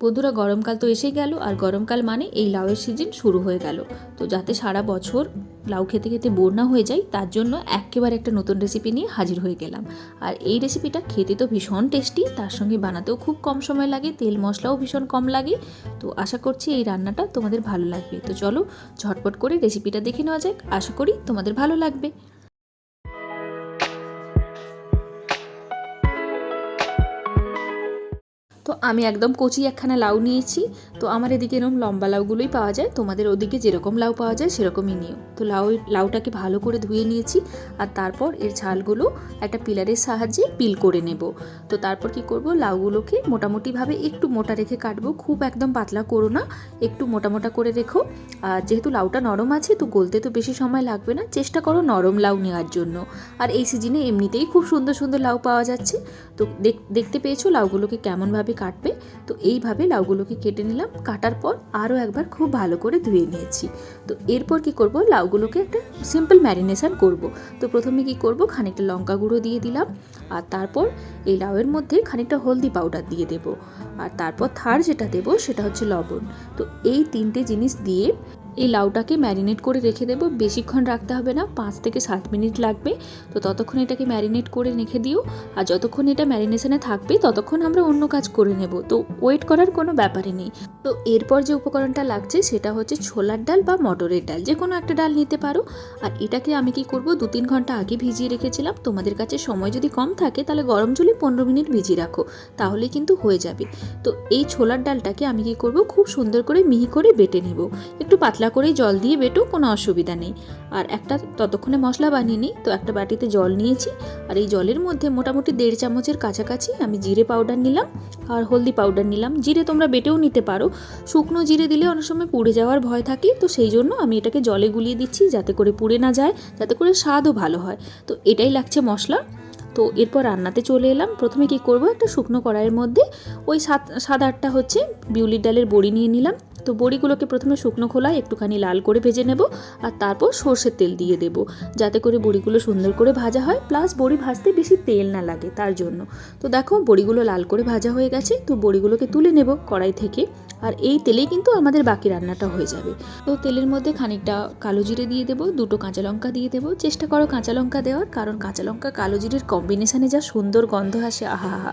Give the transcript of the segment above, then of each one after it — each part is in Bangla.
বন্ধুরা, গরমকাল তো এসেই গেল, আর গরমকাল মানে এই লাউয়ের সিজন শুরু হয়ে গেল। তো যাতে সারা বছর লাউ খেতে খেতে বোর না হয়ে যায়, তার জন্য একেবারে একটা নতুন রেসিপি নিয়ে হাজির হয়ে গেলাম। আর এই রেসিপিটা খেতে তো ভীষণ টেস্টি তার সঙ্গে বানাতেও খুব কম সময় লাগে, তেল মশলাও ভীষণ কম লাগে। তো আশা করছি এই রান্নাটা তোমাদের ভালো লাগবে। তো চলো ঝটপট করে রেসিপিটা দেখে নেওয়া যাক, আশা করি তোমাদের ভালো লাগবে। তো আমি একদম কচি একখানা লাউ নিয়েছি। তো আমার এদিকে এরকম লম্বা লাউগুলোই পাওয়া যায়। তোমাদের ওদিকে যেরকম লাউ পাওয়া যায়, সেরকমই নিও। তো লাউ, লাউটাকে ভালো করে ধুয়ে নিয়েছি আর তারপর এর ছালগুলো একটা পিলারের সাহায্যে পিল করে নেব। তো তারপর কি করব? লাউগুলোকে মোটামুটিভাবে একটু মোটা রেখে কাটবো। খুব একদম পাতলা করো না, একটু মোটা মোটা করে রেখো। আর যেহেতু লাউটা নরম আছে, তো গলতে তো বেশি সময় লাগবে না। চেষ্টা করো নরম লাউ নেওয়ার জন্য। আর এই সিজনে এমনিতেই খুব সুন্দর সুন্দর লাউ পাওয়া যাচ্ছে। তো দেখ- দেখতে পেয়েছ লাউগুলোকে কেমনভাবে কাটবে। তো এইভাবে লাউগুলোকে কেটে নিলাম। কাটার পর আরও একবার খুব ভালো করে ধুয়ে নিয়েছি। তো এরপর কি করব? লাউগুলোকে একটা সিম্পল ম্যারিনেশন করব। তো প্রথমে কি করব? খানিকটা লঙ্কা গুঁড়ো দিয়ে দিলাম। আর তারপর এই লাউয়ের মধ্যে খানিকটা হলদি পাউডার দিয়ে দেব। আর তারপর থার যেটা দেব সেটা হচ্ছে লবণ। তো এই তিনটে জিনিস দিয়ে এই লাউটাকে ম্যারিনেট করে রেখে দেবো। বেশিক্ষণ রাখতে হবে না, পাঁচ থেকে সাত মিনিট লাগবে। তো ততক্ষণ এটাকে ম্যারিনেট করে রেখে দিও। আর যতক্ষণ এটা ম্যারিনেশনে থাকবে, ততক্ষণ আমরা অন্য কাজ করে নেব। তো ওয়েট করার কোনো ব্যাপারই নেই। তো এরপর যে উপকরণটা লাগছে, সেটা হচ্ছে ছোলার ডাল বা মটরের ডাল। যে কোনো একটা ডাল নিতে পারো। আর এটাকে আমি কি করব, দু তিন ঘণ্টা আগে ভিজিয়ে রেখেছিলাম। তোমাদের কাছে সময় যদি কম থাকে, তাহলে গরম জলে পনেরো মিনিট ভিজিয়ে রাখো। তাহলে কিন্তু হয়ে যাবে। তো এই ছোলার ডালটাকে আমি কি করব, খুব সুন্দর করে মিহি করে বেটে নেব। একটু পাতলা করেই জল দিয়ে বেটো কোনো অসুবিধা নেই। আর একটা ততক্ষণে মশলা বানিয়ে নিই। তো একটা বাটিতে জল নিয়েছি। আর এই জলের মধ্যে মোটামুটি দেড় চামচের কাছাকাছি আমি জিরে পাউডার নিলাম। আর হলদি পাউডার নিলাম। জিরে তোমরা বেটেও নিতে পারো। শুকনো জিরে দিলে অনেক সময় পুড়ে যাওয়ার ভয় থাকে। তো সেই জন্য আমি এটাকে জলে গুলিয়ে দিচ্ছি যাতে করে পুড়ে না যায়, যাতে করে স্বাদও ভালো হয়। তো এটাই লাগছে মশলা। তো এরপর রান্নাতে চলে এলাম। প্রথমে কি করব? একটা শুকনো কড়াইয়ের মধ্যে ওই সাত সাত আটটা হচ্ছে বিউলির ডালের বড়ি নিয়ে নিলাম। তো বড়িগুলোকে প্রথমে শুকনো খোলায় একটুখানি লাল করে ভেজে নেব আর তারপর সর্ষের তেল দিয়ে দেব, যাতে করে বড়িগুলো সুন্দর করে ভাজা হয়। প্লাস বড়ি ভাজতে বেশি তেল না লাগে তার জন্য। তো দেখো, বড়িগুলো লাল করে ভাজা হয়ে গেছে। তো বড়িগুলোকে তুলে নেব কড়াই থেকে। আর এই তেলেই কিন্তু আমাদের বাকি রান্নাটা হয়ে যাবে। তো তেলের মধ্যে খানিকটা কালো জিরে দিয়ে দেবো, দুটো কাঁচা লঙ্কা দিয়ে দেবো। চেষ্টা করো কাঁচা লঙ্কা দেওয়ার, কারণ কাঁচা লঙ্কা কালো জিরের কম্বিনেশানে যা সুন্দর গন্ধ আসে আহা।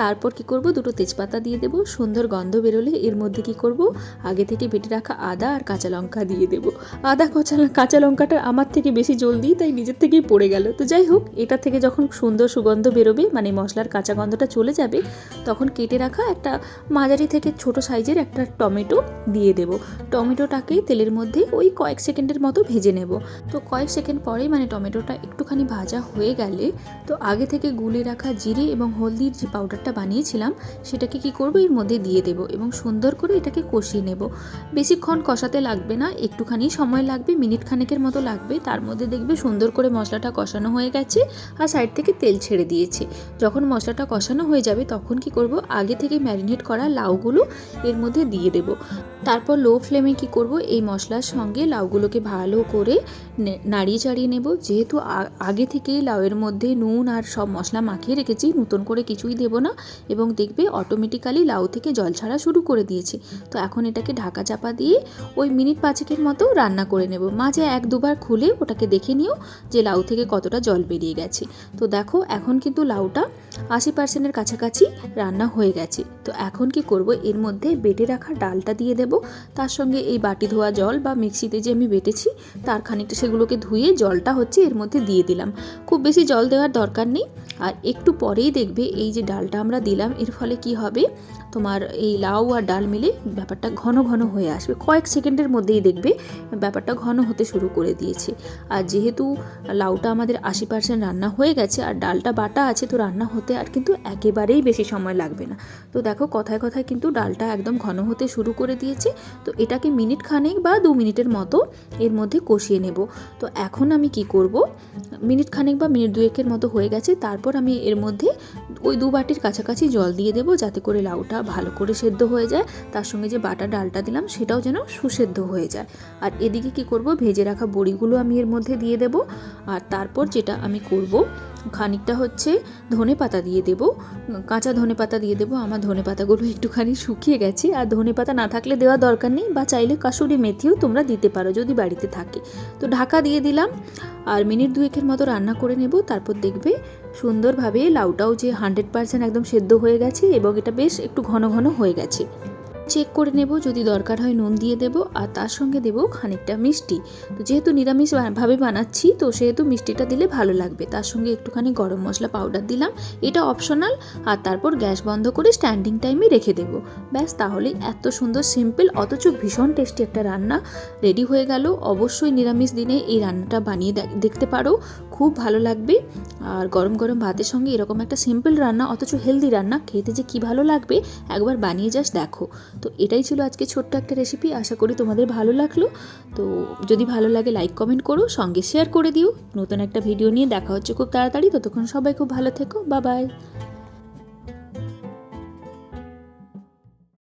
তারপর কি করব, দুটো তেজপাতা দিয়ে দেবো। সুন্দর গন্ধ বেরোলে এর মধ্যে কি করব আগে থেকে বেটে রাখা আদা আর কাঁচা লঙ্কা দিয়ে দেবো। আদা, কাঁচা কাঁচা লঙ্কাটা আমার থেকে বেশি জলদি, তাই নিজের থেকেই পড়ে গেল। তো যাই হোক, এটা থেকে যখন সুন্দর সুগন্ধ বেরোবে মানে মশলার কাঁচা গন্ধটা চলে যাবে, তখন কেটে রাখা একটা মাঝারি থেকে ছোট সাইজের একটা টমেটো দিয়ে দেব। টমেটোটাকে তেলের মধ্যে ওই কয়েক সেকেন্ডের মতো ভেজে নেব। তো কয়েক সেকেন্ড পরেই মানে টমেটোটা একটুখানি ভাজা হয়ে গেলে, তো আগে থেকে গুলে রাখা জিরে এবং হলদির যে পাউডারটা বানিয়েছিলাম, সেটাকে কি করব? এর মধ্যে দিয়ে দেব এবং সুন্দর করে এটাকে কষিয়ে নেব। বেশিক্ষণ কষাতে লাগবে না, একটুখানি সময় লাগবে মিনিট খানেকের মতো লাগবে। তার মধ্যে দেখবে সুন্দর করে মশলাটা কষানো হয়ে গেছে আর সাইড থেকে তেল ছেড়ে দিয়েছে। যখন মশলাটা কষানো হয়ে যাবে তখন কি করব? আগে থেকে ম্যারিনেট করা লাউগুলো এর মধ্যে দিয়ে দেব। তারপর লো ফ্লেমে কি করব? এই মশলার সঙ্গে লাউগুলোকে ভালো করে নাড়িয়ে চাড়িয়ে নেব। যেহেতু আগে থেকেই লাউয়ের মধ্যে নুন আর সব মশলা মাখিয়ে রেখেছি, নতুন করে কিছুই দেব না। এবং দেখবে অটোমেটিক্যালি লাউ থেকে জল ছাড়া শুরু করে দিয়েছে। তো এখন এটাকে ঢাকা চাপা দিয়ে ওই মিনিট পাঁচেকের মতো রান্না করে নেব। মাঝে এক দুবার খুলে ওটাকে দেখে নিও যে লাউ থেকে কতটা জল বেরিয়ে গেছে। তো দেখো, এখন কিন্তু লাউটা আশি পার্সেন্টের কাছাকাছি রান্না হয়ে গেছে। তো এখন কি করব? এর মধ্যে বেটে রাখা ডালটা দিয়ে দেব। তার সঙ্গে এই বাটি ধোয়া জল বা মিক্সিতে যে আমি বেটেছি, তার খানিকটা সেগুলোকে ধুয়ে জলটা হচ্ছে এর মধ্যে দিয়ে দিলাম। খুব বেশি জল দেওয়ার দরকার নেই। আর একটু পরেই দেখবে এই যে ডালটা আমরা দিলাম, এর ফলে কি হবে? তোমার এই লাউ আর ডাল মিলে ব্যাপারটা ঘন ঘন ঘন হয়ে আসবে। কয়েক সেকেন্ডের মধ্যেই দেখবে ব্যাপারটা ঘন হতে শুরু করে দিয়েছে। আর যেহেতু লাউটা আমাদের আশি পার্সেন্ট রান্না হয়ে গেছে আর ডালটা বাটা আছে তো রান্না হতে আর কিন্তু একেবারেই বেশি সময় লাগবে না। তো দেখো কথায় কথায় কিন্তু ডালটা একদম ঘন হতে শুরু করে দিয়েছে। তো এটাকে মিনিট খানেক বা দু মিনিটের মতো এর মধ্যে কষিয়ে নেব। তো এখন আমি কি করব? মিনিট খানেক বা মিনিট দুয়েকের মতো হয়ে গেছে। তারপর আমি এর মধ্যে ওই দু বাটির কাছাকাছি জল দিয়ে দেবো যাতে করে লাউটা ভালো করে সেদ্ধ হয়ে যায়। তার সঙ্গে যে বাটা ডালটা দিলাম সেটাও যেন সুসেদ্ধ হয়ে যায়। আর এদিকে কি করব? ভেজে রাখা বড়িগুলো আমি এর মধ্যে দিয়ে দেব। আর তারপর যেটা আমি করব, খানিকটা হচ্ছে ধনে পাতা দিয়ে দেবো। কাঁচা ধনে পাতা দিয়ে দেবো। আমার ধনে পাতাগুলো একটুখানি শুকিয়ে গেছে। আর ধনে পাতা না থাকলে দেওয়া দরকার নেই বা চাইলে কাসুরি মেথিও তোমরা দিতে পারো যদি বাড়িতে থাকে। তো ঢাকা দিয়ে দিলাম। আর মিনিট দুয়েকের মতো রান্না করে নেব। তারপর দেখবে সুন্দরভাবে লাউটাও যে হান্ড্রেড পারসেন্ট একদম সেদ্ধ হয়ে গেছে এবং এটা বেশ একটু ঘন ঘন হয়ে গেছে। চেক করে নেব, যদি দরকার হয় নুন দিয়ে দেব, আর তার সঙ্গে দেব খানিকটা মিষ্টি। তো যেহেতু নিরামিষ বা- ভাবে বানাচ্ছি, তো সেহেতু মিষ্টিটা দিলে ভালো লাগবে। তার সঙ্গে একটুখানি গরম মশলা পাউডার দিলাম, এটা অপশনাল আর তারপর গ্যাস বন্ধ করে স্ট্যান্ডিং টাইমে রেখে দেবো। ব্যাস তাহলে এত সুন্দর সিম্পল অথচ ভীষণ টেস্টি একটা রান্না রেডি হয়ে গেল। অবশ্যই নিরামিষ দিনে এই রান্নাটা বানিয়ে দেখ- দেখতে পারো, খুব ভালো লাগবে। আর গরম গরম ভাতের সঙ্গে এরকম একটা সিম্পল রান্না, অথচ হেলদি রান্না, খেতে যে কি ভালো লাগবে, একবার বানিয়ে যাস দেখো। তো এটাই ছিল আজকে ছোট্ট একটা রেসিপি আশা করি তোমাদের ভালো লাগল। তো যদি ভালো লাগে লাইক কমেন্ট করো, সঙ্গে শেয়ার করে দিও। নতুন একটা ভিডিও নিয়ে দেখা হচ্ছে খুব তাড়াতাড়ি। ততক্ষণ সবাই খুব ভালো থেকো। বা বাই